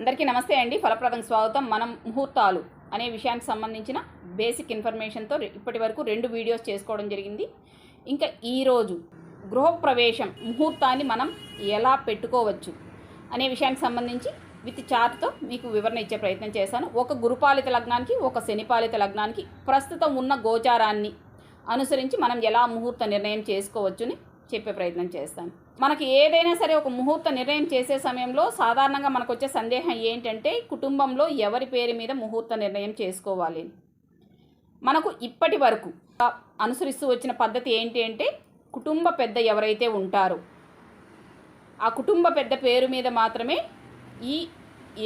అందరికీ నమస్తే అండి. ఫలప్రదం స్వాగతం. మనం ముహూర్తాలు అనే విషయానికి సంబంధించిన బేసిక్ ఇన్ఫర్మేషన్తో ఇప్పటి వరకు రెండు వీడియోస్ చేసుకోవడం జరిగింది. ఇంకా ఈరోజు గృహప్రవేశం ముహూర్తాన్ని మనం ఎలా పెట్టుకోవచ్చు అనే విషయానికి సంబంధించి విత్ చార్ట్తో మీకు వివరణ ఇచ్చే ప్రయత్నం చేశాను. ఒక గురుపాలిత లగ్నానికి ఒక శనిపాలిత లగ్నానికి ప్రస్తుతం ఉన్న గోచారాన్ని అనుసరించి మనం ఎలా ముహూర్త నిర్ణయం చేసుకోవచ్చుని చెప్పే ప్రయత్నం చేస్తాను. మనకి ఏదైనా సరే ఒక ముహూర్త నిర్ణయం చేసే సమయంలో సాధారణంగా మనకు వచ్చే సందేహం ఏంటంటే కుటుంబంలో ఎవరి పేరు మీద ముహూర్త నిర్ణయం చేసుకోవాలి అని. మనకు ఇప్పటి వరకు అనుసరిస్తూ వచ్చిన పద్ధతి ఏంటి అంటే కుటుంబ పెద్ద ఎవరైతే ఉంటారో ఆ కుటుంబ పెద్ద పేరు మీద మాత్రమే ఈ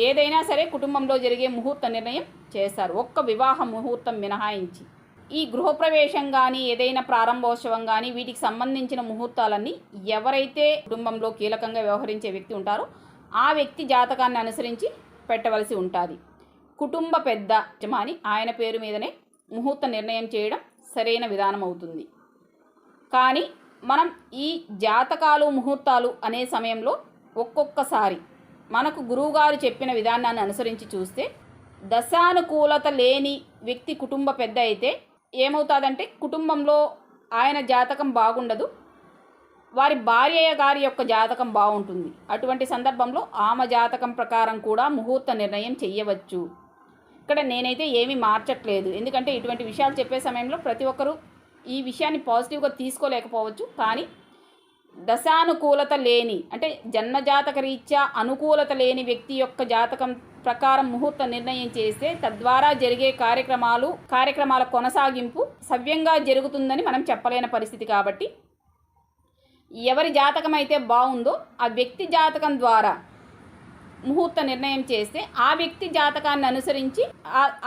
ఏదైనా సరే కుటుంబంలో జరిగే ముహూర్త నిర్ణయం చేస్తారు ఒక్క వివాహ ముహూర్తం మినహాయించి ఈ గృహప్రవేశం కానీ ఏదైనా ప్రారంభోత్సవం కానీ వీటికి సంబంధించిన ముహూర్తాలన్నీ ఎవరైతే కుటుంబంలో కీలకంగా వ్యవహరించే వ్యక్తి ఉంటారో ఆ వ్యక్తి జాతకాన్ని అనుసరించి పెట్టవలసి ఉంటుంది. కుటుంబ పెద్ద యజమాని ఆయన పేరు మీదనే ముహూర్త నిర్ణయం చేయడం సరైన విధానం అవుతుంది. కానీ మనం ఈ జాతకాలు ముహూర్తాలు అనే సమయంలో ఒక్కొక్కసారి మనకు గురువుగారు చెప్పిన విధానాన్ని అనుసరించి చూస్తే దశానుకూలత లేని వ్యక్తి కుటుంబ పెద్ద అయితే ఏమవుతుందంటే కుటుంబంలో ఆయన జాతకం బాగుండదు వారి భార్య గారి యొక్క జాతకం బాగుంటుంది. అటువంటి సందర్భంలో ఆమె జాతకం ప్రకారం కూడా ముహూర్త నిర్ణయం చెయ్యవచ్చు. ఇక్కడ నేనైతే ఏమీ మార్చట్లేదు. ఎందుకంటే ఇటువంటి విషయాలు చెప్పే సమయంలో ప్రతి ఒక్కరూ ఈ విషయాన్ని పాజిటివ్గా తీసుకోలేకపోవచ్చు. కానీ దశానుకూలత లేని అంటే జన్మజాతక రీత్యా అనుకూలత లేని వ్యక్తి యొక్క జాతకం ప్రకారం ముహూర్త నిర్ణయం చేస్తే తద్వారా జరిగే కార్యక్రమాలు కార్యక్రమాల కొనసాగింపు సవ్యంగా జరుగుతుందని మనం చెప్పలేని పరిస్థితి కాబట్టి ఎవరి జాతకం అయితే బాగుందో ఆ వ్యక్తి జాతకం ద్వారా ముహూర్త నిర్ణయం చేస్తే ఆ వ్యక్తి జాతకాన్ని అనుసరించి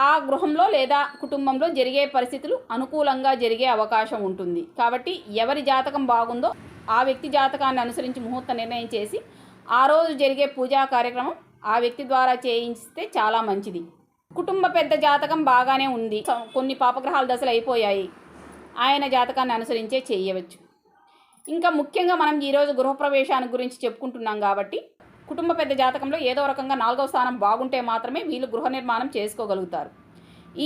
ఆ- గృహంలో లేదా కుటుంబంలో జరిగే పరిస్థితులు అనుకూలంగా జరిగే అవకాశం ఉంటుంది. కాబట్టి ఎవరి జాతకం బాగుందో ఆ వ్యక్తి జాతకాన్ని అనుసరించి ముహూర్త నిర్ణయం చేసి ఆ రోజు జరిగే పూజా కార్యక్రమం ఆ వ్యక్తి ద్వారా చేయించితే చాలా మంచిది. కుటుంబ పెద్ద జాతకం బాగానే ఉంది. కొన్ని పాపగ్రహాల దశలు అయిపోయాయి. ఆయన జాతకాన్ని అనుసరించే చేయవచ్చు. ఇంకా ముఖ్యంగా మనం ఈరోజు గృహప్రవేశాన్ని గురించి చెప్పుకుంటున్నాం కాబట్టి కుటుంబ పెద్ద జాతకంలో ఏదో రకంగా నాలుగవ స్థానం బాగుంటే మాత్రమే వీళ్ళు గృహ నిర్మాణం చేసుకోగలుగుతారు.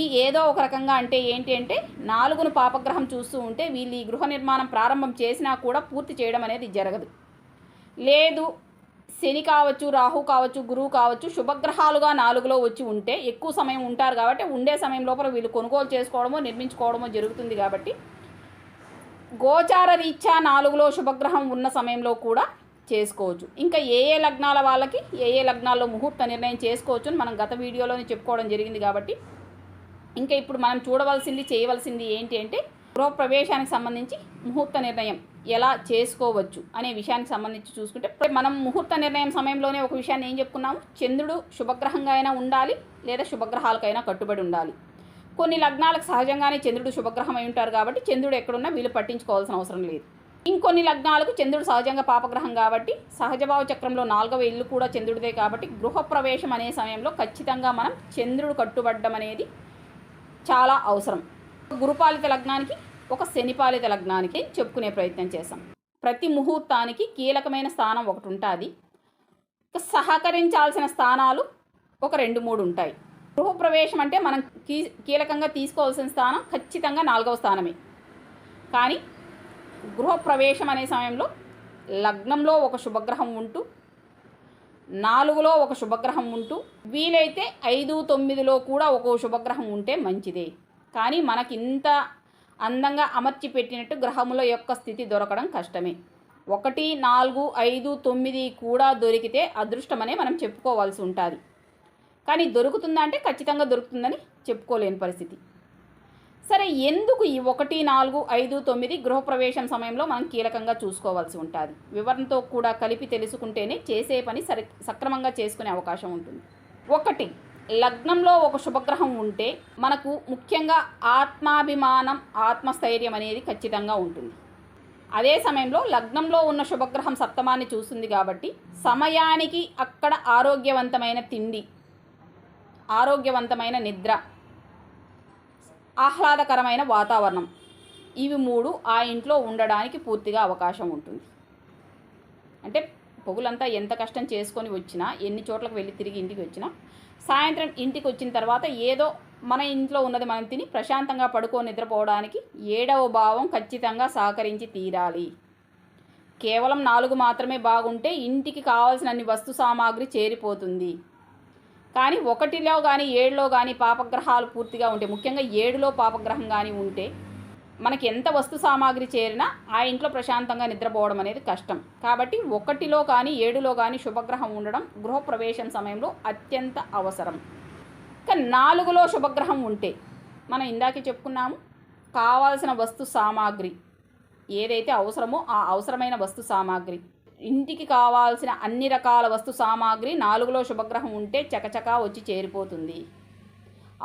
ఈ ఏదో ఒక రకంగా అంటే ఏంటి అంటే నాలుగును పాపగ్రహం చూస్తూ ఉంటే వీళ్ళు ఈ గృహ నిర్మాణం ప్రారంభం చేసినా కూడా పూర్తి చేయడం అనేది జరగదు. లేదు శని కావచ్చు రాహు కావచ్చు గురువు కావచ్చు శుభగ్రహాలుగా నాలుగులో వచ్చి ఉంటే ఎక్కువ సమయం ఉంటారు కాబట్టి ఉండే సమయం లోపల వీళ్ళు కొనుగోలు చేసుకోవడమో నిర్మించుకోవడమో జరుగుతుంది కాబట్టి గోచార రీత్యా నాలుగులో శుభగ్రహం ఉన్న సమయంలో కూడా చేసుకోవచ్చు. ఇంకా ఏ ఏ లగ్నాల వాళ్ళకి ఏ ఏ లగ్నాల్లో ముహూర్త నిర్ణయం చేసుకోవచ్చు అని మనం గత వీడియోలోనే చెప్పుకోవడం జరిగింది కాబట్టి ఇంకా ఇప్పుడు మనం చూడవలసింది చేయవలసింది ఏంటి అంటే గృహప్రవేశానికి సంబంధించి ముహూర్త నిర్ణయం ఎలా చేసుకోవచ్చు అనే విషయానికి సంబంధించి చూసుకుంటే ఇప్పుడు మనం ముహూర్త నిర్ణయం సమయంలోనే ఒక విషయాన్ని ఏం చెప్పుకున్నాము? చంద్రుడు శుభగ్రహంగా అయినా ఉండాలి లేదా శుభగ్రహాలకైనా కట్టుబడి ఉండాలి. కొన్ని లగ్నాలకు సహజంగానే చంద్రుడు శుభగ్రహం అయి ఉంటారు కాబట్టి చంద్రుడు ఎక్కడున్నా వీళ్ళు పట్టించుకోవాల్సిన అవసరం లేదు. ఇంకొన్ని లగ్నాలకు చంద్రుడు సహజంగా పాపగ్రహం కాబట్టి సహజభావ చక్రంలో నాలుగవ ఇల్లు కూడా చంద్రుడిదే కాబట్టి గృహప్రవేశం అనే సమయంలో ఖచ్చితంగా మనం చంద్రుడు కట్టుబడ్డం అనేది చాలా అవసరం. గురుపాలిత లగ్నానికి ఒక శనిపాలిత లగ్నానికి చెప్పుకునే ప్రయత్నం చేశాం. ప్రతి ముహూర్తానికి కీలకమైన స్థానం ఒకటి ఉంటుంది. సహకరించాల్సిన స్థానాలు ఒక రెండు మూడు ఉంటాయి. గృహప్రవేశం అంటే మనం కీ కీలకంగా తీసుకోవాల్సిన స్థానం ఖచ్చితంగా నాలుగవ స్థానమే. కానీ గృహప్రవేశం అనే సమయంలో లగ్నంలో ఒక శుభగ్రహం ఉంటూ నాలుగులో ఒక శుభగ్రహం ఉంటూ వీలైతే ఐదు తొమ్మిదిలో కూడా ఒక శుభగ్రహం ఉంటే మంచిదే. కానీ మనకి ఇంత అందంగా అమర్చి పెట్టినట్టు గ్రహముల యొక్క స్థితి దొరకడం కష్టమే. ఒకటి నాలుగు ఐదు తొమ్మిది కూడా దొరికితే అదృష్టమనే మనం చెప్పుకోవాల్సి ఉంటుంది. కానీ దొరుకుతుందా అంటే ఖచ్చితంగా దొరుకుతుందని చెప్పుకోలేని పరిస్థితి. సరే ఎందుకు ఈ ఒకటి నాలుగు ఐదు తొమ్మిది గృహప్రవేశం సమయంలో మనం కీలకంగా చూసుకోవాల్సి ఉంటుంది? వివరణతో కూడా కలిపి తెలుసుకుంటేనే చేసే పని సరి సక్రమంగా చేసుకునే అవకాశం ఉంటుంది. ఒకటి లగ్నంలో ఒక శుభగ్రహం ఉంటే మనకు ముఖ్యంగా ఆత్మాభిమానం ఆత్మస్థైర్యం అనేది ఖచ్చితంగా ఉంటుంది. అదే సమయంలో లగ్నంలో ఉన్న శుభగ్రహం సప్తమాన్ని చూస్తుంది కాబట్టి సమయానికి అక్కడ ఆరోగ్యవంతమైన తిండి ఆరోగ్యవంతమైన నిద్ర ఆహ్లాదకరమైన వాతావరణం ఇవి మూడు ఆ ఇంట్లో ఉండడానికి పూర్తిగా అవకాశం ఉంటుంది. అంటే పొగులంతా ఎంత కష్టం చేసుకొని వచ్చినా ఎన్ని చోట్లకు వెళ్ళి తిరిగి ఇంటికి వచ్చినా సాయంత్రం ఇంటికి వచ్చిన తర్వాత ఏదో మన ఇంట్లో ఉన్నది మనం తిని ప్రశాంతంగా పడుకో నిద్రపోవడానికి ఏడవ భావం ఖచ్చితంగా సహకరించి తీరాలి. కేవలం నాలుగు మాత్రమే బాగుంటే ఇంటికి కావాల్సిన అన్ని వస్తు సామాగ్రి చేరిపోతుంది. కానీ ఒకటిలో కానీ ఏడులో కానీ పాపగ్రహాలు పూర్తిగా ఉంటే ముఖ్యంగా ఏడులో పాపగ్రహం కానీ ఉంటే మనకి ఎంత వస్తు సామాగ్రి చేరినా ఆ ఇంట్లో ప్రశాంతంగా నిద్రపోవడం అనేది కష్టం. కాబట్టి ఒకటిలో కానీ ఏడులో కానీ శుభగ్రహం ఉండడం గృహప్రవేశం సమయంలో అత్యంత అవసరం. ఇక నాలుగులో శుభగ్రహం ఉంటే మనం ఇందాకే చెప్పుకున్నాము కావాల్సిన వస్తు సామాగ్రి ఏదైతే అవసరమో ఆ అవసరమైన వస్తు సామాగ్రి. ఇంటికి కావాల్సిన అన్ని రకాల వస్తు సామాగ్రి నాలుగులో శుభగ్రహం ఉంటే చకచకా వచ్చి చేరిపోతుంది.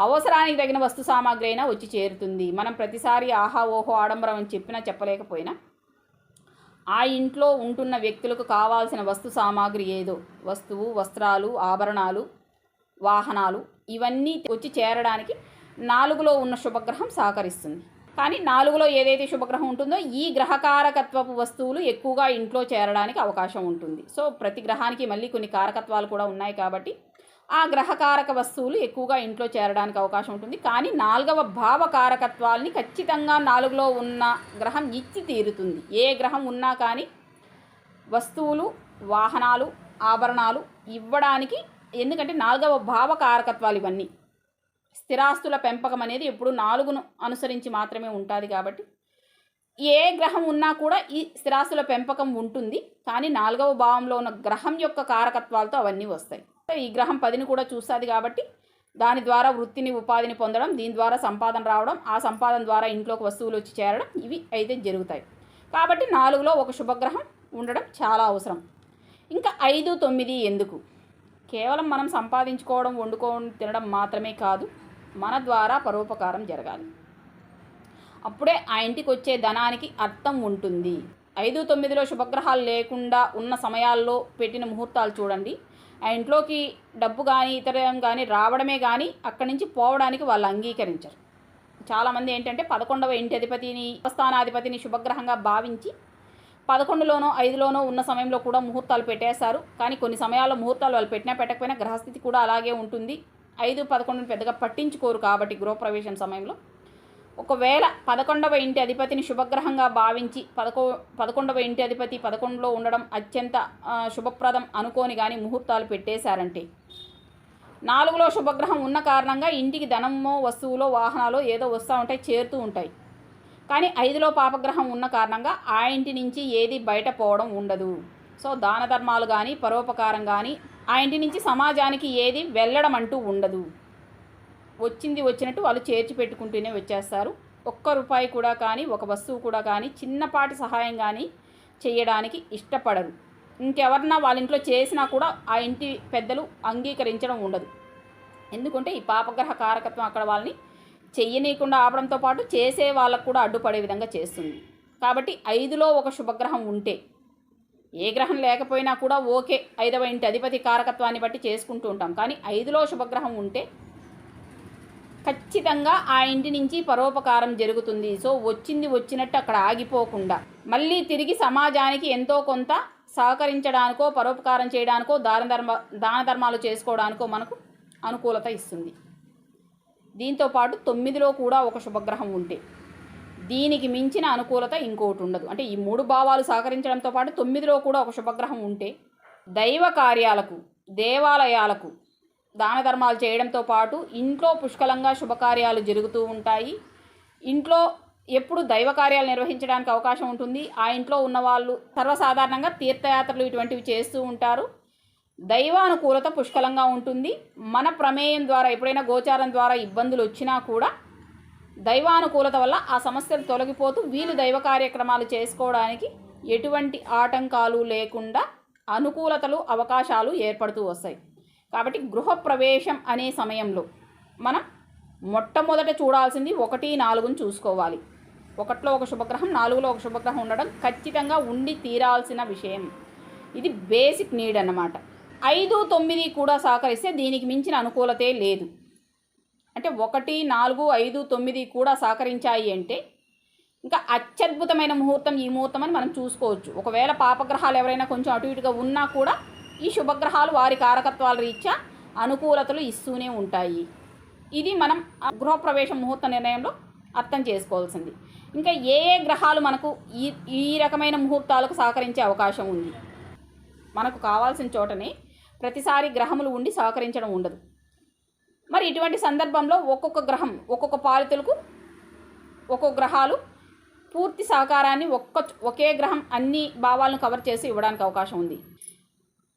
అవసరానికి తగిన వస్తు సామాగ్రి అయినా వచ్చి చేరుతుంది. మనం ప్రతిసారి ఆహా ఓహో ఆడంబరం అని చెప్పినా చెప్పలేకపోయినా ఆ ఇంట్లో ఉంటున్న వ్యక్తులకు కావాల్సిన వస్తు సామాగ్రి ఏదో వస్తువు వస్త్రాలు ఆభరణాలు వాహనాలు ఇవన్నీ వచ్చి చేరడానికి నాలుగులో ఉన్న శుభగ్రహం సహకరిస్తుంది. కానీ నాలుగులో ఏదైతే శుభగ్రహం ఉంటుందో ఈ గ్రహకారకత్వపు వస్తువులు ఎక్కువగా ఇంట్లో చేరడానికి అవకాశం ఉంటుంది. సో ప్రతి గ్రహానికి మళ్ళీ కొన్ని కారకత్వాలు కూడా ఉన్నాయి కాబట్టి ఆ గ్రహకారక వస్తువులు ఎక్కువగా ఇంట్లో చేరడానికి అవకాశం ఉంటుంది. కానీ నాలుగవ భావ కారకత్వాల్ని ఖచ్చితంగా నాలుగులో ఉన్న గ్రహం ఇచ్చి తీరుతుంది. ఏ గ్రహం ఉన్నా కానీ వస్తువులు వాహనాలు ఆభరణాలు ఇవ్వడానికి ఎందుకంటే నాలుగవ భావ కారకత్వాలు ఇవన్నీ. స్థిరాస్తుల పెంపకం అనేది ఎప్పుడు నాలుగును అనుసరించి మాత్రమే ఉంటుంది కాబట్టి ఏ గ్రహం ఉన్నా కూడా ఈ స్థిరాస్తుల పెంపకం ఉంటుంది. కానీ నాలుగవ భావంలో ఉన్న గ్రహం యొక్క కారకత్వాలతో అవన్నీ వస్తాయి. ఈ గ్రహం పదిని కూడా చూస్తుంది కాబట్టి దాని ద్వారా వృత్తిని ఉపాధిని పొందడం దీని ద్వారా సంపాదన రావడం ఆ సంపాదన ద్వారా ఇంట్లోకి వస్తువులు వచ్చి చేరడం ఇవి అయితే జరుగుతాయి. కాబట్టి నాలుగులో ఒక శుభగ్రహం ఉండడం చాలా అవసరం. ఇంకా ఐదు తొమ్మిది ఎందుకు? కేవలం మనం సంపాదించుకోవడం వండుకోవడం తినడం మాత్రమే కాదు మన ద్వారా పరోపకారం జరగాలి. అప్పుడే ఆ ఇంటికి వచ్చే ధనానికి అర్థం ఉంటుంది. ఐదు తొమ్మిదిలో శుభగ్రహాలు లేకుండా ఉన్న సమయాల్లో పెట్టిన ముహూర్తాలు చూడండి. ఆ ఇంట్లోకి డబ్బు కానీ ఇతరం కానీ రావడమే కానీ అక్కడి నుంచి పోవడానికి వాళ్ళు అంగీకరించరు. చాలామంది ఏంటంటే పదకొండవ ఇంటి అధిపతిని స్థానాధిపతిని శుభగ్రహంగా భావించి పదకొండులోనో ఐదులోనో ఉన్న సమయంలో కూడా ముహూర్తాలు పెట్టేశారు. కానీ కొన్ని సమయాల్లో ముహూర్తాలు వాళ్ళు పెట్టినా పెట్టకపోయినా గ్రహస్థితి కూడా అలాగే ఉంటుంది. ఐదు పదకొండుని పెద్దగా పట్టించుకోరు కాబట్టి గృహప్రవేశం సమయంలో. ఒకవేళ పదకొండవ ఇంటి అధిపతిని శుభగ్రహంగా భావించి పదకొ పదకొండవ ఇంటి అధిపతి పదకొండులో ఉండడం అత్యంత శుభప్రదం అనుకోని కానీ ముహూర్తాలు పెట్టేశారంటే. నాలుగులో శుభగ్రహం ఉన్న కారణంగా ఇంటికి ధనమో వస్తువులో వాహనాలు ఏదో వస్తూ ఉంటాయి చేరుతూ ఉంటాయి. కానీ ఐదులో పాపగ్రహం ఉన్న కారణంగా ఆ ఇంటి నుంచి ఏది బయట పోవడం ఉండదు. సో దాన ధర్మాలు కానీ పరోపకారం కానీ ఆ ఇంటి నుంచి సమాజానికి ఏది వెళ్ళడం అంటూ ఉండదు. వచ్చింది వచ్చినట్టు వాళ్ళు చేర్చి పెట్టుకుంటూనే వచ్చేస్తారు. ఒక్క రూపాయి కూడా కానీ ఒక వస్తువు కూడా కానీ చిన్నపాటి సహాయం కానీ చేయడానికి ఇష్టపడరు. ఇంకెవరన్నా వాళ్ళ ఇంట్లో చేసినా కూడా ఆ ఇంటి పెద్దలు అంగీకరించడం ఉండదు. ఎందుకంటే ఈ పాపగ్రహ కారకత్వం అక్కడ వాళ్ళని చెయ్యనీయకుండా ఆపడంతో పాటు చేసే వాళ్ళకు కూడా అడ్డుపడే విధంగా చేస్తుంది. కాబట్టి ఐదులో ఒక శుభగ్రహం ఉంటే ఏ గ్రహం లేకపోయినా కూడా ఓకే ఐదవ ఇంటి అధిపతి కారకత్వాన్ని బట్టి చేసుకుంటూ ఉంటాం. కానీ ఐదులో శుభగ్రహం ఉంటే ఖచ్చితంగా ఆ ఇంటి నుంచి పరోపకారం జరుగుతుంది. సో వచ్చింది వచ్చినట్టు అక్కడ ఆగిపోకుండా మళ్ళీ తిరిగి సమాజానికి ఎంతో కొంత సహకరించడానికో పరోపకారం చేయడానికో దాన ధర్మ దాన ధర్మాలు చేసుకోవడానికో మనకు అనుకూలత ఇస్తుంది. దీంతో పాటు తొమ్మిదిలో కూడా ఒక శుభగ్రహం ఉంటే దీనికి మించిన అనుకూలత ఇంకోటి ఉండదు. అంటే ఈ మూడు భావాలు సహకరించడంతో పాటు తొమ్మిదిలో కూడా ఒక శుభగ్రహం ఉంటే దైవ కార్యాలకు దేవాలయాలకు దాన ధర్మాలు చేయడంతో పాటు ఇంట్లో పుష్కలంగా శుభకార్యాలు జరుగుతూ ఉంటాయి. ఇంట్లో ఎప్పుడు దైవ కార్యాలు నిర్వహించడానికి అవకాశం ఉంటుంది. ఆ ఇంట్లో ఉన్న వాళ్ళు సర్వసాధారణంగా తీర్థయాత్రలు ఇటువంటివి చేస్తూ ఉంటారు. దైవానుకూలత పుష్కలంగా ఉంటుంది. మన ప్రమేయం ద్వారా ఎప్పుడైనా గోచారం ద్వారా ఇబ్బందులు వచ్చినా కూడా దైవానుకూలత వల్ల ఆ సమస్యలు తొలగిపోతూ వీళ్ళు దైవ కార్యక్రమాలు చేసుకోవడానికి ఎటువంటి ఆటంకాలు లేకుండా అనుకూలతలు అవకాశాలు ఏర్పడుతూ వస్తాయి. కాబట్టి గృహప్రవేశం అనే సమయంలో మనం మొట్టమొదట చూడాల్సింది ఒకటి నాలుగును చూసుకోవాలి. ఒకటిలో ఒక శుభగ్రహం నాలుగులో ఒక శుభగ్రహం ఉండడం ఖచ్చితంగా ఉండి తీరాల్సిన విషయం. ఇది బేసిక్ నీడ్ అన్నమాట. ఐదు తొమ్మిది కూడా సహకరిస్తే దీనికి మించిన అనుకూలతే లేదు. అంటే ఒకటి నాలుగు ఐదు తొమ్మిది కూడా సహకరించాయి అంటే ఇంకా అత్యద్భుతమైన ముహూర్తం ఈ ముహూర్తం అని మనం చూసుకోవచ్చు. ఒకవేళ పాపగ్రహాలు ఎవరైనా కొంచెం అటు ఇటుగా ఉన్నా కూడా ఈ శుభగ్రహాలు వారి కారకత్వాల రీత్యా అనుకూలతలు ఇస్తూనే ఉంటాయి. ఇది మనం ఆ గృహప్రవేశ ముహూర్త నిర్ణయంలో అర్థం చేసుకోవాల్సింది. ఇంకా ఏ ఏ గ్రహాలు మనకు ఈ ఈ రకమైన ముహూర్తాలకు సహకరించే అవకాశం ఉంది? మనకు కావాల్సిన చోటనే ప్రతిసారి గ్రహములు ఉండి సహకరించడం ఉండదు. మరి ఇటువంటి సందర్భంలో ఒక్కొక్క గ్రహం ఒక్కొక్క పాలితులకు ఒక్కొక్క గ్రహాలు పూర్తి సహకారాన్ని ఒక్క ఒకే గ్రహం అన్ని భావాలను కవర్ చేసి ఇవ్వడానికి అవకాశం ఉంది.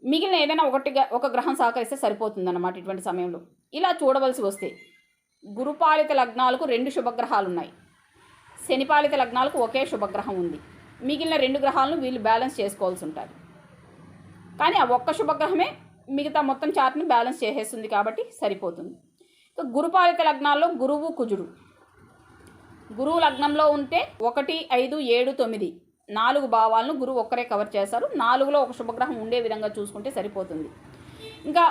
మిగిలిన ఏదైనా ఒకటి ఒక గ్రహం సహకరిస్తే సరిపోతుందన్నమాట ఇటువంటి సమయంలో. ఇలా చూడవలసి వస్తే గురుపాలిత లగ్నాలకు రెండు శుభగ్రహాలు ఉన్నాయి శనిపాలిత లగ్నాలకు ఒకే శుభగ్రహం ఉంది. మిగిలిన రెండు గ్రహాలను వీళ్ళు బ్యాలెన్స్ చేసుకోవాల్సి ఉంటుంది. కానీ ఆ ఒక్క శుభగ్రహమే మిగతా మొత్తం చార్ట్ని బ్యాలెన్స్ చేసేస్తుంది కాబట్టి సరిపోతుంది. గురుపాలిత లగ్నాల్లో గురువు కుజుడు. గురువు లగ్నంలో ఉంటే ఒకటి ఐదు ఏడు తొమ్మిది నాలుగు భావాలను గురువు ఒక్కరే కవర్ చేస్తారు నాలుగులో ఒక శుభగ్రహం ఉండే విధంగా చూసుకుంటే సరిపోతుంది. ఇంకా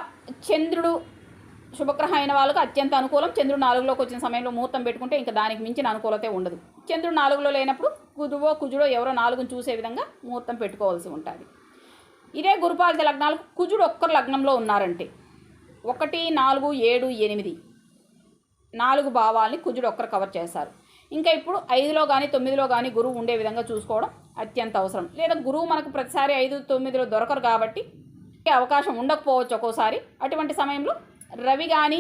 చంద్రుడు శుభగ్రహం అయిన వాళ్ళకి అత్యంత అనుకూలం. చంద్రుడు నాలుగులోకి వచ్చిన సమయంలో ముహూర్తం పెట్టుకుంటే ఇంకా దానికి మించిన అనుకూలతే ఉండదు. చంద్రుడు నాలుగులో లేనప్పుడు గురువో కుజుడో ఎవరో నాలుగును చూసే విధంగా ముహూర్తం పెట్టుకోవాల్సి ఉంటుంది. ఇదే గురుపాలిత లగ్నాలకు కుజుడు ఒక్కరు లగ్నంలో ఉన్నారంటే ఒకటి నాలుగు ఏడు ఎనిమిది నాలుగు భావాల్ని కుజుడు ఒక్కరు కవర్ చేస్తారు ఇంకా ఇప్పుడు ఐదులో కానీ తొమ్మిదిలో కానీ గురువు ఉండే విధంగా చూసుకోవడం అత్యంత అవసరం లేదా గురువు మనకు ప్రతిసారి ఐదు తొమ్మిదిలో దొరకరు కాబట్టి అవకాశం ఉండకపోవచ్చు ఒక్కోసారి. అటువంటి సమయంలో రవి కానీ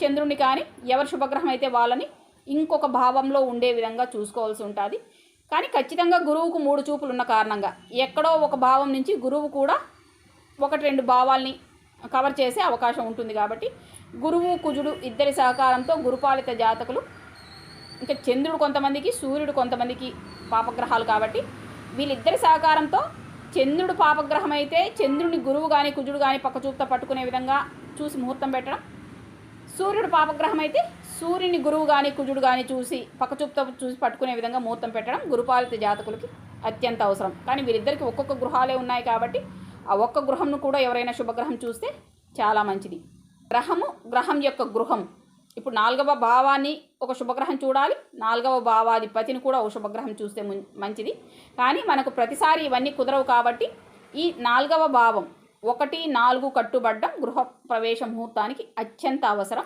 చంద్రుని కానీ ఎవరి శుభగ్రహం అయితే వాళ్ళని ఇంకొక భావంలో ఉండే విధంగా చూసుకోవాల్సి ఉంటుంది. కానీ ఖచ్చితంగా గురువుకు మూడు చూపులు ఉన్న కారణంగా ఎక్కడో ఒక భావం నుంచి గురువు కూడా ఒకటి రెండు భావాల్ని కవర్ చేసే అవకాశం ఉంటుంది కాబట్టి గురువు కుజుడు ఇద్దరి సహకారంతో గురుపాలిత జాతకులు ఇంకా చంద్రుడు కొంతమందికి సూర్యుడు కొంతమందికి పాపగ్రహాలు కాబట్టి వీళ్ళిద్దరి సహకారంతో చంద్రుడు పాపగ్రహం అయితే చంద్రుని గురువు కానీ కుజుడు కానీ పక్కచూపుతో పట్టుకునే విధంగా చూసి ముహూర్తం పెట్టడం. సూర్యుడు పాపగ్రహం అయితే సూర్యుని గురువు కానీ కుజుడు కానీ చూసి పక్కచూపుతో చూసి పట్టుకునే విధంగా ముహూర్తం పెట్టడం గురుపాలిత జాతకులకి అత్యంత అవసరం. కానీ వీరిద్దరికి ఒక్కొక్క గృహాలే ఉన్నాయి కాబట్టి ఆ ఒక్క గృహంను కూడా ఎవరైనా శుభగ్రహం చూస్తే చాలా మంచిది. గ్రహము గ్రహం యొక్క గృహం. ఇప్పుడు నాలుగవ భావాన్ని ఒక శుభగ్రహం చూడాలి. నాలుగవ భావాధిపతిని కూడా ఒక శుభగ్రహం చూస్తే మంచిది. కానీ మనకు ప్రతిసారి ఇవన్నీ కుదరవు కాబట్టి ఈ నాలుగవ భావం ఒకటి నాలుగు కట్టుబడ్డం గృహ ప్రవేశ ముహూర్తానికి అత్యంత అవసరం.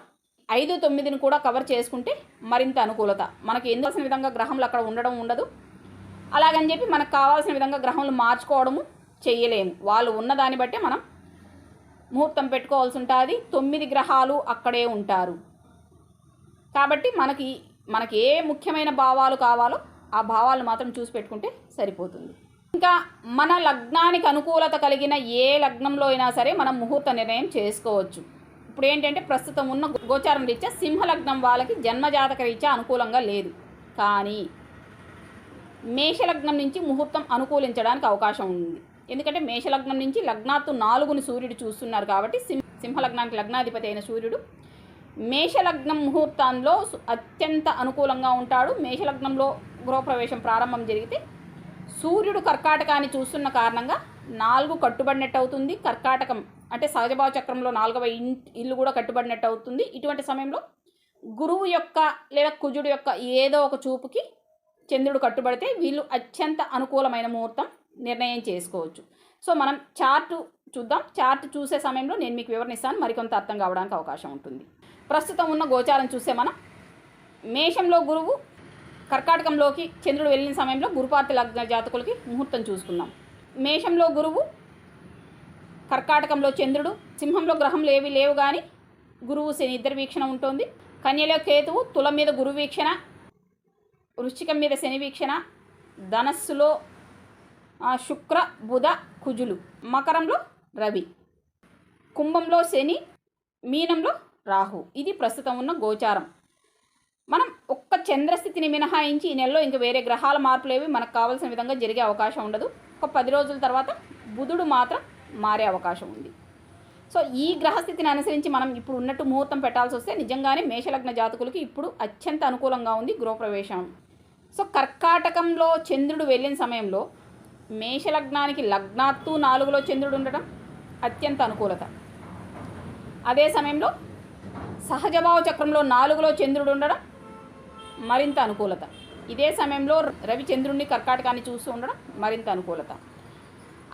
ఐదు తొమ్మిదిని కూడా కవర్ చేసుకుంటే మరింత అనుకూలత. మనకి ఎందువలసిన విధంగా గ్రహములు అక్కడ ఉండడం ఉండదు. అలాగని చెప్పి మనకు కావాల్సిన విధంగా గ్రహములు మార్చుకోవడము చేయలేము వాళ్ళు ఉన్న దాన్ని బట్టే మనం ముహూర్తం పెట్టుకోవాల్సి ఉంటుంది. తొమ్మిది గ్రహాలు అక్కడే ఉంటారు. కాబట్టి మనకి మనకి ఏ ముఖ్యమైన భావాలు కావాలో ఆ భావాలు మాత్రం చూసి పెట్టుకుంటే సరిపోతుంది. ఇంకా మన లగ్నానికి అనుకూలత కలిగిన ఏ లగ్నంలో అయినా సరే మనం ముహూర్త నిర్ణయం చేసుకోవచ్చు. ఇప్పుడు ఏంటంటే ప్రస్తుతం ఉన్న గోచారం రీత్యా సింహ లగ్నం వాళ్ళకి జన్మజాతక రీత్యా అనుకూలంగా లేదు. కానీ మేషలగ్నం నుంచి ముహూర్తం అనుకూలించడానికి అవకాశం ఉంది. ఎందుకంటే మేషలగ్నం నుంచి లగ్నాత్తు నాలుగుని సూర్యుడు చూస్తున్నారు కాబట్టి సింహ సింహలగ్నానికి లగ్నాధిపతి అయిన సూర్యుడు మేషలగ్నం ముహూర్తంలో అత్యంత అనుకూలంగా ఉంటాడు. మేషలగ్నంలో గృహప్రవేశం ప్రారంభం జరిగితే సూర్యుడు కర్కాటకాన్ని చూస్తున్న కారణంగా నాలుగు కట్టుబడినట్టు అవుతుంది. కర్కాటకం అంటే సహజభావ చక్రంలో నాలుగవ ఇల్లు కూడా కట్టుబడినట్టు అవుతుంది. ఇటువంటి సమయంలో గురువు యొక్క లేదా కుజుడు యొక్క ఏదో ఒక చూపుకి చంద్రుడు కట్టుబడితే వీళ్ళు అత్యంత అనుకూలమైన ముహూర్తం నిర్ణయం చేసుకోవచ్చు. సో మనం చార్టు చూద్దాం. చార్ట్ చూసే సమయంలో నేను మీకు వివరణిస్తాను మరికొంత అర్థం కావడానికి అవకాశం ఉంటుంది. ప్రస్తుతం ఉన్న గోచారం చూస్తే మనం మేషంలో గురువు కర్కాటకంలోకి చంద్రుడు వెళ్ళిన సమయంలో గురుపార్తి లగ్న జాతకులకి ముహూర్తం చూసుకుందాం. మేషంలో గురువు కర్కాటకంలో చంద్రుడు సింహంలో గ్రహంలు ఏవి లేవు కానీ గురువు శని ఇద్దరు వీక్షణ ఉంటుంది. కన్యలో కేతువు తుల మీద గురు వీక్షణ వృశ్చికం మీద శని వీక్షణ ధనస్సులో ఆ, శుక్ర బుధ కుజులు. మకరంలో రవి. కుంభంలో శని మీనంలో రాహు. ఇది ప్రస్తుతం ఉన్న గోచారం. మనం ఒక్క చంద్రస్థితిని మినహాయించి ఈ నెలలో ఇంకా వేరే గ్రహాల మార్పులు ఏవి మనకు కావాల్సిన విధంగా జరిగే అవకాశం ఉండదు. ఒక పది రోజుల తర్వాత బుధుడు మాత్రం మారే అవకాశం ఉంది. సో ఈ గ్రహస్థితిని అనుసరించి మనం ఇప్పుడు ఉన్నట్టు ముహూర్తం పెట్టాల్సి వస్తే నిజంగానే మేషలగ్న జాతకులకి ఇప్పుడు అత్యంత అనుకూలంగా ఉంది గృహప్రవేశం. సో కర్కాటకంలో చంద్రుడు వెళ్ళిన సమయంలో మేషలగ్నానికి లగ్నాత్తు నాలుగులో చంద్రుడు ఉండటం అత్యంత అనుకూలత. అదే సమయంలో సహజభావ చక్రంలో నాలుగులో చంద్రుడు ఉండడం మరింత అనుకూలత. ఇదే సమయంలో రవి చంద్రుడిని కర్కాటకాన్ని చూస్తూ ఉండడం మరింత అనుకూలత.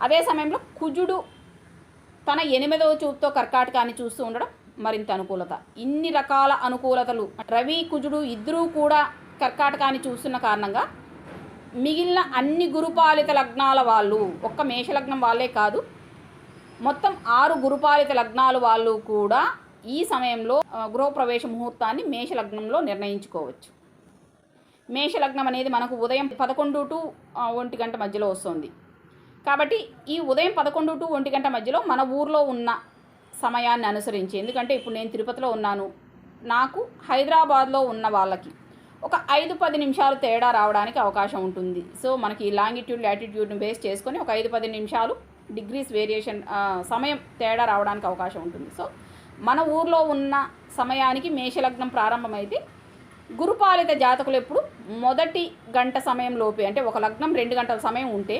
అదే సమయంలో కుజుడు తన ఎనిమిదవ చూపుతో కర్కాటకాన్ని చూస్తూ ఉండడం మరింత అనుకూలత. ఇన్ని రకాల అనుకూలతలు. రవి కుజుడు ఇద్దరూ కూడా కర్కాటకాన్ని చూస్తున్న కారణంగా మిగిలిన అన్ని గురుపాలిత లగ్నాల వాళ్ళు ఒక్క మేషలగ్నం వాళ్ళే కాదు మొత్తం ఆరు గురుపాలిత లగ్నాలు వాళ్ళు కూడా ఈ సమయంలో గృహప్రవేశ ముహూర్తాన్ని మేషలగ్నంలో నిర్ణయించుకోవచ్చు. మేషలగ్నం అనేది మనకు ఉదయం పదకొండు టు ఒంటి గంట మధ్యలో వస్తుంది. కాబట్టి ఈ ఉదయం పదకొండు టు ఒంటి గంట మధ్యలో మన ఊర్లో ఉన్న సమయాన్ని అనుసరించి ఎందుకంటే ఇప్పుడు నేను తిరుపతిలో ఉన్నాను నాకు హైదరాబాద్లో ఉన్న వాళ్ళకి ఒక ఐదు పది నిమిషాలు తేడా రావడానికి అవకాశం ఉంటుంది. సో మనకి లాంగిట్యూడ్ లాటిట్యూడ్ని బేస్ చేసుకొని ఒక ఐదు పది నిమిషాలు డిగ్రీస్ వేరియేషన్ సమయం తేడా రావడానికి అవకాశం ఉంటుంది. సో మన ఊర్లో ఉన్న సమయానికి మేషలగ్నం ప్రారంభమైతే గురుపాలిత జాతకులు ఎప్పుడు మొదటి గంట సమయంలోపే అంటే ఒక లగ్నం రెండు గంటల సమయం ఉంటే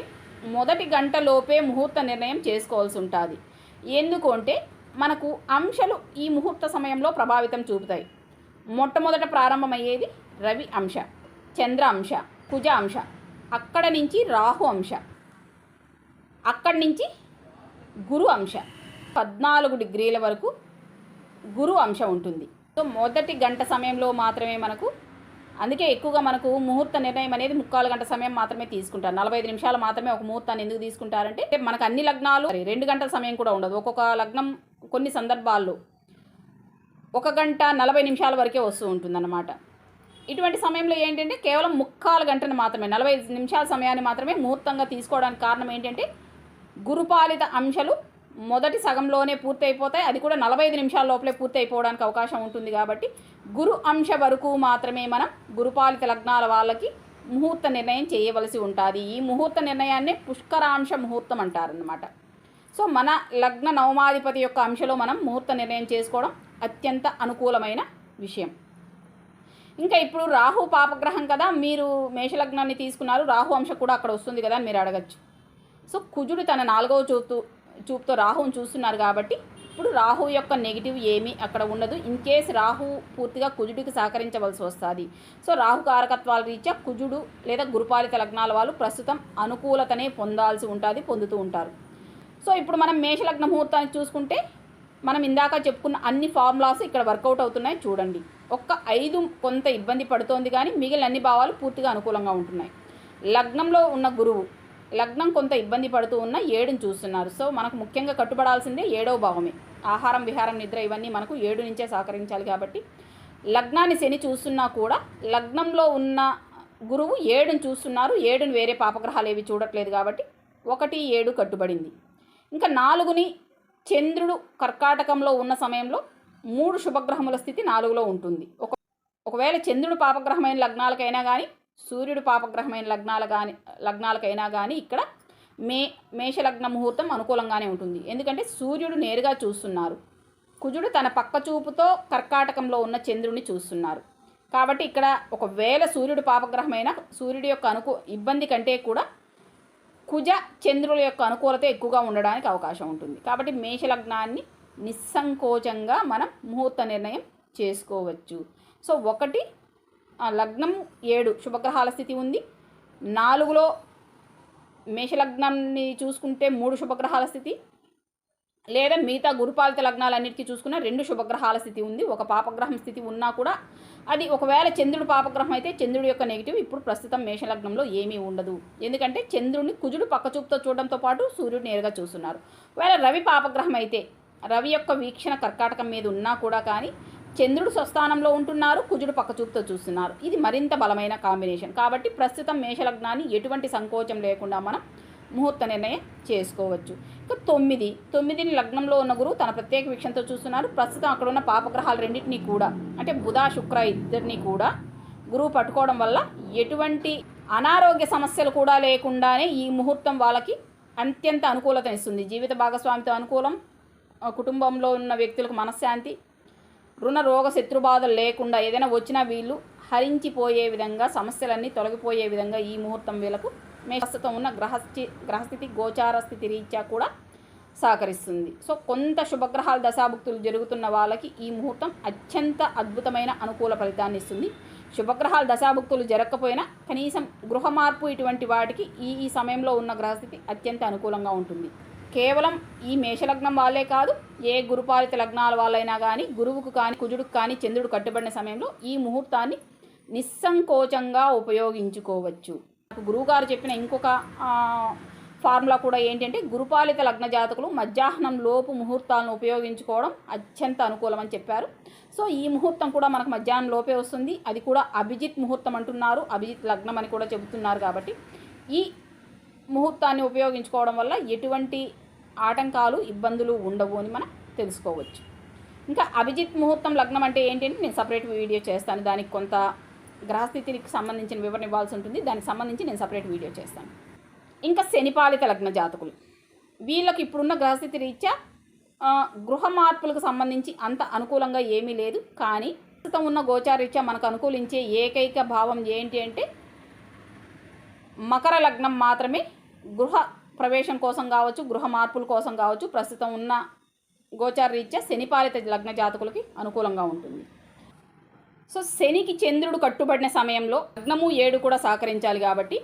మొదటి గంటలోపే ముహూర్త నిర్ణయం చేసుకోవాల్సి ఉంటుంది. ఎందుకంటే మనకు అంశాలు ఈ ముహూర్త సమయంలో ప్రభావితం చూపుతాయి. మొట్టమొదట ప్రారంభమయ్యేది రవి అంశ చంద్ర అంశ కుజ అంశ అక్కడ నుంచి రాహు అంశ అక్కడి నుంచి గురు అంశ. పద్నాలుగు డిగ్రీల వరకు గురు అంశం ఉంటుంది. సో మొదటి గంట సమయంలో మాత్రమే మనకు అందుకే ఎక్కువగా మనకు ముహూర్త నిర్ణయం అనేది ముక్కాలు గంట సమయం మాత్రమే తీసుకుంటారు. నలభై ఐదు నిమిషాలు మాత్రమే ఒక ముహూర్తాన్ని ఎందుకు తీసుకుంటారంటే మనకు అన్ని లగ్నాలు రెండు గంటల సమయం కూడా ఉండదు. ఒక్కొక్క లగ్నం కొన్ని సందర్భాల్లో ఒక గంట నలభై నిమిషాల వరకే వస్తూ ఉంటుందన్నమాట. ఇటువంటి సమయంలో ఏంటంటే కేవలం ముక్కాలు గంటను మాత్రమే నలభై నిమిషాల సమయాన్ని మాత్రమే ముహూర్తంగా తీసుకోవడానికి కారణం ఏంటంటే గురుపాలిత అంశాలు మొదటి సగంలోనే పూర్తయిపోతాయి. అది కూడా నలభై ఐదు నిమిషాల లోపలే పూర్తి అయిపోవడానికి అవకాశం ఉంటుంది కాబట్టి గురు అంశ వరకు మాత్రమే మనం గురుపాలిత లగ్నాల వాళ్ళకి ముహూర్త నిర్ణయం చేయవలసి ఉంటుంది. ఈ ముహూర్త నిర్ణయాన్ని పుష్కరాంశ ముహూర్తం అంటారనమాట సో మన లగ్న నవమాధిపతి యొక్క అంశలో మనం ముహూర్త నిర్ణయం చేసుకోవడం అత్యంత అనుకూలమైన విషయం. ఇంకా ఇప్పుడు రాహు పాపగ్రహం కదా మీరు మేషలగ్నాన్ని తీసుకున్నారు. రాహు అంశం కూడా అక్కడ వస్తుంది కదా అని మీరు అడగచ్చు. సో కుజుడు తన నాలుగవ చూపుతూ చూపుతో రాహుని చూస్తున్నారు కాబట్టి ఇప్పుడు రాహు యొక్క నెగిటివ్ ఏమీ అక్కడ ఉండదు. ఇన్ కేస్ రాహు పూర్తిగా కుజుడికి సహకరించవలసి వస్తుంది. సో రాహు కారకత్వాల రీత్యా కుజుడు లేదా గురుపాలిత లగ్నాల వాళ్ళు ప్రస్తుతం అనుకూలతనే పొందాల్సి ఉంటుంది పొందుతూ ఉంటారు. సో ఇప్పుడు మనం మేషలగ్న ముహూర్తాన్ని చూసుకుంటే మనం ఇందాక చెప్పుకున్న అన్ని ఫార్ములాస్ ఇక్కడ వర్కౌట్ అవుతున్నాయి. చూడండి. ఒక్క ఐదు కొంత ఇబ్బంది పడుతోంది కానీ మిగిలిన అన్ని భావాలు పూర్తిగా అనుకూలంగా ఉంటున్నాయి. లగ్నంలో ఉన్న గురువు లగ్నం కొంత ఇబ్బంది పడుతూ ఉన్న ఏడుని చూస్తున్నారు. సో మనకు ముఖ్యంగా కట్టుబడాల్సిందే ఏడవ భావమే. ఆహారం విహారం నిద్ర ఇవన్నీ మనకు ఏడు నుంచే సహకరించాలి కాబట్టి లగ్నాన్ని శని చూస్తున్నా కూడా లగ్నంలో ఉన్న గురువు ఏడుని చూస్తున్నారు. ఏడుని వేరే పాపగ్రహాలు ఏవి చూడట్లేదు కాబట్టి ఒకటి ఏడు కట్టుబడింది. ఇంకా నాలుగుని చంద్రుడు కర్కాటకంలో ఉన్న సమయంలో మూడు శుభగ్రహముల స్థితి నాలుగులో ఉంటుంది. ఒక ఒకవేళ చంద్రుడు పాపగ్రహమైన లగ్నాలకైనా కానీ సూర్యుడు పాపగ్రహమైన లగ్నాల కానీ లగ్నాలకైనా కానీ ఇక్కడ మే మేషలగ్న ముహూర్తం అనుకూలంగానే ఉంటుంది. ఎందుకంటే సూర్యుడు నేరుగా చూస్తున్నారు. కుజుడు తన పక్క చూపుతో కర్కాటకంలో ఉన్న చంద్రుడిని చూస్తున్నారు. కాబట్టి ఇక్కడ ఒకవేళ సూర్యుడు పాపగ్రహమైన సూర్యుడి యొక్క అనుకూ ఇబ్బంది కంటే కూడా కుజ చంద్రుల యొక్క అనుకూలత ఎక్కువగా ఉండడానికి అవకాశం ఉంటుంది. కాబట్టి మేషలగ్నాన్ని నిస్సంకోచంగా మనం ముహూర్త నిర్ణయం చేసుకోవచ్చు. సో ఒకటి లగ్నం ఏడు శుభగ్రహాల స్థితి ఉంది. నాలుగులో మేషలగ్నాన్ని చూసుకుంటే మూడు శుభగ్రహాల స్థితి. లేదా మిగతా గురుపాలిత లగ్నాలన్నిటికీ చూసుకున్న రెండు శుభగ్రహాల స్థితి ఉంది. ఒక పాపగ్రహం స్థితి ఉన్నా కూడా అది ఒకవేళ చంద్రుడు పాపగ్రహం అయితే చంద్రుడి యొక్క నెగిటివ్ ఇప్పుడు ప్రస్తుతం మేషలగ్నంలో ఏమీ ఉండదు. ఎందుకంటే చంద్రుడిని కుజుడు పక్కచూపుతో చూడడంతో పాటు సూర్యుడు నేరుగా చూస్తున్నారు. ఒకవేళ రవి పాపగ్రహం అయితే రవి యొక్క వీక్షణ కర్కాటకం మీద ఉన్నా కూడా కానీ చంద్రుడు స్వస్థానంలో ఉంటున్నారు కుజుడు పక్కచూపుతో చూస్తున్నారు. ఇది మరింత బలమైన కాంబినేషన్. కాబట్టి ప్రస్తుతం మేషలగ్నాన్ని ఎటువంటి సంకోచం లేకుండా మనం ముహూర్త నిర్ణయం చేసుకోవచ్చు. ఇక తొమ్మిది. తొమ్మిదిని లగ్నంలో ఉన్న గురువు తన ప్రత్యేక వీక్షణతో చూస్తున్నారు. ప్రస్తుతం అక్కడ ఉన్న పాపగ్రహాలు రెండింటినీ కూడా అంటే బుధ శుక్ర ఇద్దరిని కూడా గురువు పట్టుకోవడం వల్ల ఎటువంటి అనారోగ్య సమస్యలు కూడా లేకుండానే ఈ ముహూర్తం వాళ్ళకి అత్యంత అనుకూలత ఇస్తుంది జీవిత భాగస్వామితో అనుకూలం కుటుంబంలో ఉన్న వ్యక్తులకు మనశ్శాంతి రుణ రోగ శత్రుబాధలు లేకుండా ఏదైనా వచ్చినా వీళ్ళు హరించిపోయే విధంగా సమస్యలన్నీ తొలగిపోయే విధంగా ఈ ముహూర్తం వీళ్ళకు మే ప్రస్తుతం ఉన్న గ్రహస్థి గ్రహస్థితి గోచార స్థితి రీత్యా కూడా సహకరిస్తుంది. సో కొంత శుభగ్రహాల దశాభుక్తులు జరుగుతున్న వాళ్ళకి ఈ ముహూర్తం అత్యంత అద్భుతమైన అనుకూల ఫలితాన్ని ఇస్తుంది. శుభగ్రహాలు దశాభుక్తులు జరగకపోయినా కనీసం గృహ మార్పు ఇటువంటి వాటికి ఈ ఈ సమయంలో ఉన్న గ్రహస్థితి అత్యంత అనుకూలంగా ఉంటుంది. కేవలం ఈ మేషలగ్నం వాళ్ళే కాదు ఏ గురుపాలిత లగ్నాల వాళ్ళైనా కానీ గురువుకు కానీ కుజుడుకు కానీ చంద్రుడు కట్టుబడిన సమయంలో ఈ ముహూర్తాన్ని నిస్సంకోచంగా ఉపయోగించుకోవచ్చు. గురువుగారు చెప్పిన ఇంకొక ఫార్ములా కూడా ఏంటంటే గురుపాలిత లగ్న జాతకులు మధ్యాహ్నం లోపు ముహూర్తాలను ఉపయోగించుకోవడం అత్యంత అనుకూలమని చెప్పారు. సో ఈ ముహూర్తం కూడా మనకు మధ్యాహ్నం లోపే వస్తుంది. అది కూడా అభిజిత్ ముహూర్తం అంటున్నారు. అభిజిత్ లగ్నం అని కూడా చెబుతున్నారు కాబట్టి. ఈ ముహూర్తాన్ని ఉపయోగించుకోవడం వల్ల ఎటువంటి ఆటంకాలు ఇబ్బందులు ఉండవు అని మనం తెలుసుకోవచ్చు. ఇంకా అభిజిత్ ముహూర్తం లగ్నం అంటే ఏంటంటే నేను సపరేట్ వీడియో చేస్తాను. దానికి కొంత గ్రహస్థితికి సంబంధించిన వివరణ ఇవ్వాల్సి ఉంటుంది. దానికి సంబంధించి నేను సపరేట్ వీడియో చేస్తాను. ఇంకా శనిపాలిత లగ్న జాతకులు. వీళ్ళకి ఇప్పుడున్న గ్రహస్థితి రీత్యా గృహ మార్పులకు సంబంధించి అంత అనుకూలంగా ఏమీ లేదు. కానీ ప్రస్తుతం ఉన్న గోచారీత్యా మనకు అనుకూలించే ఏకైక భావం ఏంటి అంటే మకర లగ్నం మాత్రమే గృహ ప్రవేశం కోసం కావచ్చు గృహ మార్పుల కోసం కావచ్చు ప్రస్తుతం ఉన్న గోచార రీత్యా శనిపాలిత లగ్న జాతకులకి అనుకూలంగా ఉంటుంది. సో శనికి చంద్రుడు కట్టుబడిన సమయంలో లగ్నము ఏడు కూడా సహకరించాలి కాబట్టి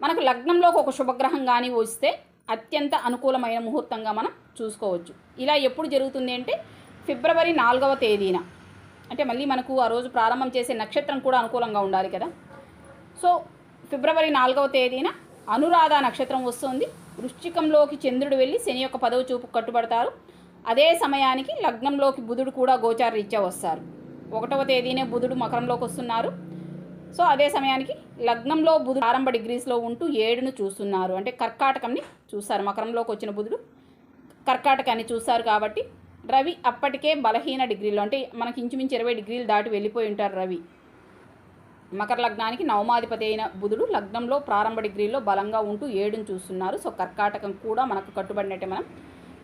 మనకు లగ్నంలోకి ఒక శుభగ్రహం కానీ వస్తే అత్యంత అనుకూలమైన ముహూర్తంగా మనం చూసుకోవచ్చు. ఇలా ఎప్పుడు జరుగుతుంది అంటే ఫిబ్రవరి నాలుగవ తేదీన. అంటే మళ్ళీ మనకు ఆ రోజు ప్రారంభం చేసే నక్షత్రం కూడా అనుకూలంగా ఉండాలి కదా. సో ఫిబ్రవరి నాలుగవ తేదీన అనురాధ నక్షత్రం వస్తుంది. వృశ్చికంలోకి చంద్రుడు వెళ్ళి శని యొక్క పదవి చూపు కట్టుబడతారు. అదే సమయానికి లగ్నంలోకి బుధుడు కూడా గోచార రీత్యా వస్తారు. ఒకటవ తేదీనే బుధుడు మకరంలోకి వస్తున్నారు. సో అదే సమయానికి లగ్నంలో బుధుడు ప్రారంభ డిగ్రీస్లో ఉంటూ ఏడును చూస్తున్నారు. అంటే కర్కాటకంని చూస్తారు. మకరంలోకి వచ్చిన బుధుడు కర్కాటకాన్ని చూస్తారు కాబట్టి రవి అప్పటికే బలహీన డిగ్రీలో అంటే మనకి ఇంచుమించు ఇరవై డిగ్రీలు దాటి వెళ్ళిపోయి ఉంటారు రవి. మకర లగ్నానికి నవమాధిపతి అయిన బుధుడు లగ్నంలో ప్రారంభ డిగ్రీలో బలంగా ఉంటూ ఏడును చూస్తున్నారు. సో కర్కాటకం కూడా మనకు కట్టుబడినట్టే మనం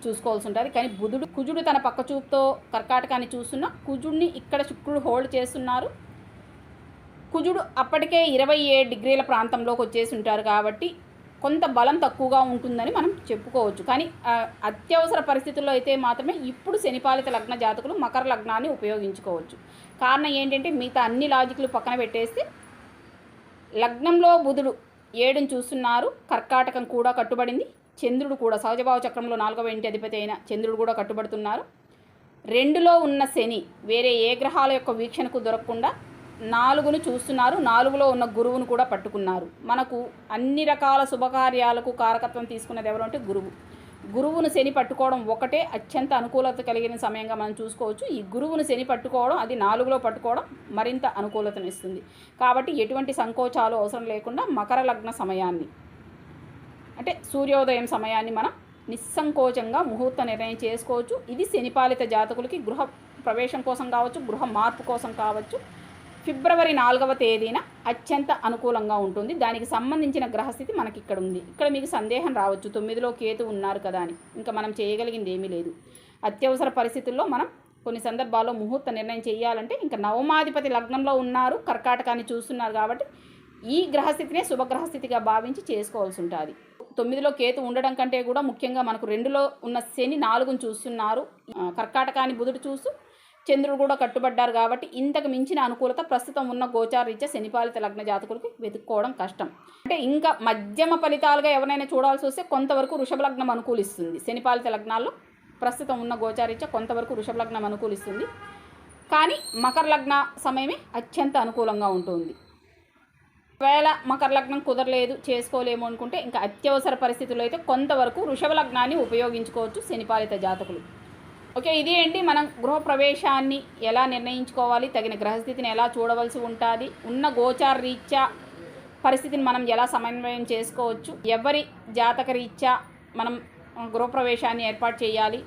చూసుకోవాల్సి ఉంటుంది. కానీ బుధుడు కుజుడు తన పక్క చూపుతో కర్కాటకాన్ని చూస్తున్న కుజుడిని ఇక్కడ శుక్రుడు హోల్డ్ చేస్తున్నారు. కుజుడు అప్పటికే ఇరవై ఏడు డిగ్రీల ప్రాంతంలోకి వచ్చేసి ఉంటారు కాబట్టి కొంత బలం తక్కువగా ఉంటుందని మనం చెప్పుకోవచ్చు. కానీ అత్యవసర పరిస్థితుల్లో అయితే మాత్రమే ఇప్పుడు శనిపాలిత లగ్న జాతకులు మకర లగ్నాన్ని ఉపయోగించుకోవచ్చు. కారణం ఏంటంటే మిగతా అన్ని లాజిక్లు పక్కన పెట్టేస్తే లగ్నంలో బుధుడు ఏడుని చూస్తున్నారు కర్కాటకం కూడా కట్టుబడింది చంద్రుడు కూడా సహజభావ చక్రంలో నాలుగవ ఇంటి అధిపతి అయిన చంద్రుడు కూడా కట్టుబడుతున్నారు. రెండులో ఉన్న శని వేరే ఏ గ్రహాల యొక్క వీక్షణకు దొరకకుండా నాలుగును చూస్తున్నారు. నాలుగులో ఉన్న గురువును కూడా పట్టుకున్నారు. మనకు అన్ని రకాల శుభకార్యాలకు కారకత్వం తీసుకున్నది ఎవరు అంటే గురువు. గురువును శని పట్టుకోవడం ఒకటే అత్యంత అనుకూలత కలిగిన సమయంగా మనం చూసుకోవచ్చు. ఈ గురువును శని పట్టుకోవడం అది నాలుగులో పట్టుకోవడం మరింత అనుకూలతను ఇస్తుంది. కాబట్టి ఎటువంటి సంకోచాలు అవసరం లేకుండా మకర లగ్న సమయాన్ని అంటే సూర్యోదయం సమయాన్ని మనం నిస్సంకోచంగా ముహూర్త నిర్ణయం చేసుకోవచ్చు. ఇది శనిపాలిత జాతకులకి గృహ ప్రవేశం కోసం కావచ్చు గృహ మార్పు కోసం కావచ్చు. ఫిబ్రవరి నాలుగవ తేదీన అత్యంత అనుకూలంగా ఉంటుంది. దానికి సంబంధించిన గ్రహస్థితి మనకి ఇక్కడ ఉంది ఇక్కడ మీకు సందేహం రావచ్చు. తొమ్మిదిలో కేతు ఉన్నారు కదా అని. ఇంకా మనం చేయగలిగింది ఏమీ లేదు. అత్యవసర పరిస్థితుల్లో మనం కొన్ని సందర్భాల్లో ముహూర్త నిర్ణయం చేయాలంటే ఇంకా నవమాధిపతి లగ్నంలో ఉన్నారు కర్కాటకాన్ని చూస్తున్నారు కాబట్టి ఈ గ్రహస్థితినే శుభగ్రహస్థితిగా భావించి చేసుకోవాల్సి ఉంటుంది. తొమ్మిదిలో కేతు ఉండడం కంటే కూడా ముఖ్యంగా మనకు రెండులో ఉన్న శని నాలుగును చూస్తున్నారు. కర్కాటకాన్ని బుధుడు చూస్తూ చంద్రుడు కూడా కట్టుబడ్డారు కాబట్టి ఇంతకు మించిన అనుకూలత ప్రస్తుతం ఉన్న గోచార రీత్యా శనిపాలిత లగ్న జాతకులకి వెతుక్కోవడం కష్టం. అంటే ఇంకా మధ్యమ ఫలితాలుగా ఎవరైనా చూడాల్సి వస్తే కొంతవరకు వృషభ లగ్నం అనుకూలిస్తుంది. శనిపాలిత లగ్నాల్లో ప్రస్తుతం ఉన్న గోచారీత్యా కొంతవరకు వృషభ లగ్నం అనుకూలిస్తుంది. కానీ మకర లగ్న సమయమే అత్యంత అనుకూలంగా ఉంటుంది. ఒకవేళ మకర లగ్నం కుదరలేదు చేసుకోలేము అనుకుంటే ఇంకా అత్యవసర పరిస్థితుల్లో అయితే కొంతవరకు వృషభ లగ్నాన్ని ఉపయోగించుకోవచ్చు శనిపాలిత జాతకులు. ఓకే ఇది ఏంటి? మనం గృహప్రవేశాన్ని ఎలా నిర్ణయించుకోవాలి? తగిన గ్రహస్థితిని ఎలా చూడవలసి ఉంటుంది? ఉన్న గోచార రీత్యా పరిస్థితిని మనం ఎలా సమన్వయం చేసుకోవచ్చు? ఎవరి జాతక రీత్యా మనం గృహప్రవేశాన్ని ఏర్పాటు చేయాలి?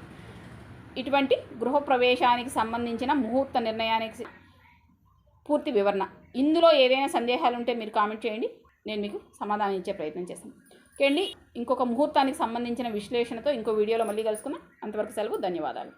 ఇటువంటి గృహప్రవేశానికి సంబంధించిన ముహూర్త నిర్ణయానికి పూర్తి వివరణ. ఇందులో ఏదైనా సందేహాలు ఉంటే మీరు కామెంట్ చేయండి. నేను మీకు సమాధానం ఇచ్చే ప్రయత్నం చేస్తాను. ఓకే అండి ఇంకొక ముహూర్తానికి సంబంధించిన విశ్లేషణతో ఇంకో వీడియోలో మళ్ళీ కలుసుకుందాం. అంతవరకు సెలవు ధన్యవాదాలు.